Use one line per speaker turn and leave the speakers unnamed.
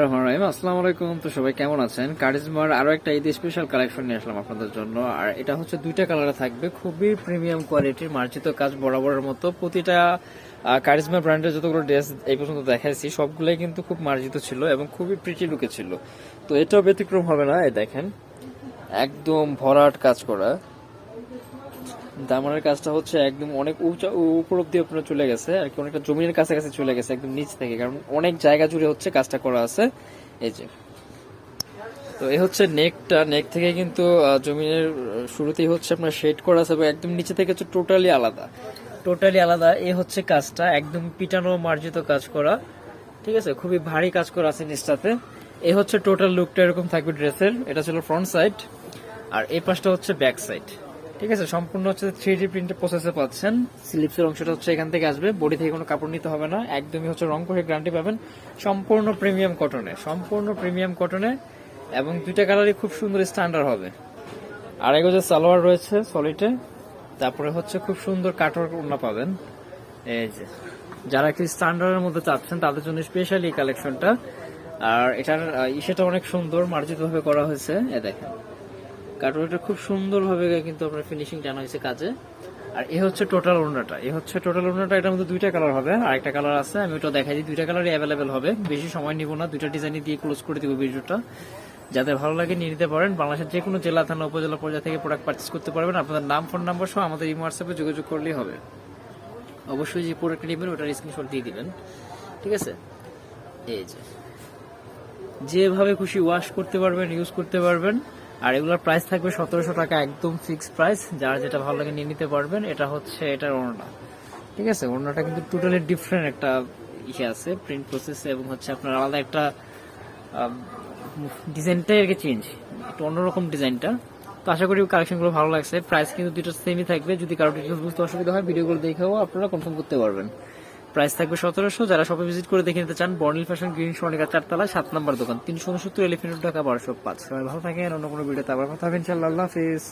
রহমান আলাইকুম। তো সবাই কেমন আছেন? কারিজমার আরও একটা স্পেশাল কালেকশন নিয়ে আসলাম আপনাদের জন্য। আর এটা হচ্ছে দুইটা থাকবে। খুবই প্রিমিয়াম কোয়ালিটির মার্জিত কাজ বরাবরের মতো। প্রতিটা কারিজমা ব্র্যান্ডের যতগুলো ড্রেস এই পর্যন্ত দেখাইছি, সবগুলোই কিন্তু খুব মার্জিত ছিল এবং খুবই প্রিটি লুকে ছিল। তো এটাও ব্যতিক্রম হবে না দেখেন। একদম ভরাট কাজ করা। দামানের কাজটা হচ্ছে একদম অনেক উঁচা উপর অব্দি আপনার চলে গেছে, আর কি অনেকটা জমির কাছাকাছি চলে গেছে, একদম নিচ থেকে, কারণ অনেক জায়গা জুড়ে হচ্ছে কাজটা করা আছে। এই যে। তো এই হচ্ছে নেকটা, নেক থেকে কিন্তু জমিনের শুরুতেই হচ্ছে আপনার শেড করা আছে এবং একদম নিচে থেকে হচ্ছে টোটালি আলাদা। টোটালি আলাদা, এ হচ্ছে কাজটা, একদম পিটানো মার্জিত কাজ করা। ঠিক আছে? খুবই ভারী কাজ করা আছে নিচটাতে। এ হচ্ছে টোটাল লুকটা এরকম থাকবে ড্রেসের, এটা ছিল ফ্রন্ট সাইড, আর এই পাশটা হচ্ছে ব্যাক সাইড। ঠিক আছে, সম্পূর্ণ হচ্ছে থ্রি ডি প্রিন্টের প্রসেসে পাচ্ছেন। স্লিপসের অংশটা হচ্ছে এখান থেকে আসবে বডি থেকে কোনো কাপড় নিতে হবে না, একদমই হচ্ছে রং করে গ্যারান্টি পাবেন। সম্পূর্ণ প্রিমিয়াম কটনে সম্পূর্ণ প্রিমিয়াম কটনে এবং দুইটা কালারই খুব সুন্দর স্ট্যান্ডার্ড হবে। আর যে সালোয়ার রয়েছে সলিটে তারপরে হচ্ছে খুব সুন্দর কাটওয়ার্ক ওড়না পাবেন। এই যে, যারা একটু স্ট্যান্ডার্ডের মধ্যে চাচ্ছেন, তাদের জন্য স্পেশালি কালেকশনটা আর এটার ইসেটা অনেক সুন্দর, মার্জিতভাবে করা হয়েছে এ দেখেন। কাটওয়ার্কটা খুব সুন্দরভাবে কিন্তু আপনার ফিনিশিং টানা হয়েছে কাজে। আর এ হচ্ছে টোটাল ওড়নাটা। এ হচ্ছে টোটাল ওড়নাটা, এটার মধ্যে দুইটা কালার হবে। আর একটা কালার আছে, আমি ওটা দেখাই দিই। দুইটা কালারই অ্যাভেলেবেল হবে। বেশি সময় নিব না, দুইটা ডিজাইনই দিয়ে ক্লোজ করে দিব ভিডিওটা। যাদের ভালো লাগে নিয়ে নিতে পারেন। বাংলাদেশের যে কোনো জেলা, থানা, উপজেলা পর্যায়ে থেকে প্রোডাক্ট পারচেস করতে পারবেন। আপনাদের নাম ফোন নাম্বার সহ আমাদের ইমো হোয়াটসঅ্যাপে যোগাযোগ করলেই হবে। অবশ্যই যে প্রোডাক্ট নেবেন, ওটার স্ক্রিনশট দিয়ে দিবেন। ঠিক আছে? এই যে। যেভাবে খুশি ওয়াশ করতে পারবেন ইউজ করতে পারবেন। আর এগুলোর প্রাইস থাকবে সতেরোশো টাকা একদম ফিক্সড প্রাইস যার যেটা ভালো লাগে নিয়ে নিতে পারবেন, এটা হচ্ছে এটার ওড়না। ঠিক আছে? ওড়নাটা কিন্তু টোটালি ডিফারেন্ট একটা ইসে আছে প্রিন্ট প্রসেস এবং হচ্ছে আপনার আলাদা একটা ডিজাইনটাই আর কি চেঞ্জ একটু অন্যরকম ডিজাইনটা। তো আশা করি কালেকশনগুলো ভালো লাগছে। প্রাইস কিন্তু দুটো সেমই থাকবে। যদি কারও ডিটেলস বুঝতে অসুবিধা হয় ভিডিওগুলো দেখেও আপনারা কনফার্ম করতে পারবেন। প্রাইস থাকবে সতেরোশো। যারা শপে ভিজিট করে দেখে নিতে চান বর্নিল ফ্যাশন গ্রিন সোনিকা চারতলা, সাত নম্বর দোকান, তিনশো উনসত্তর এলিফেন্ট ঢাকা, বারোশো পাঁচ। সবাই ভালো থাকেন, অন্য কোনো ভিডিওতে আবার কথা হবে ইনশাল্লাহ হাফিজ।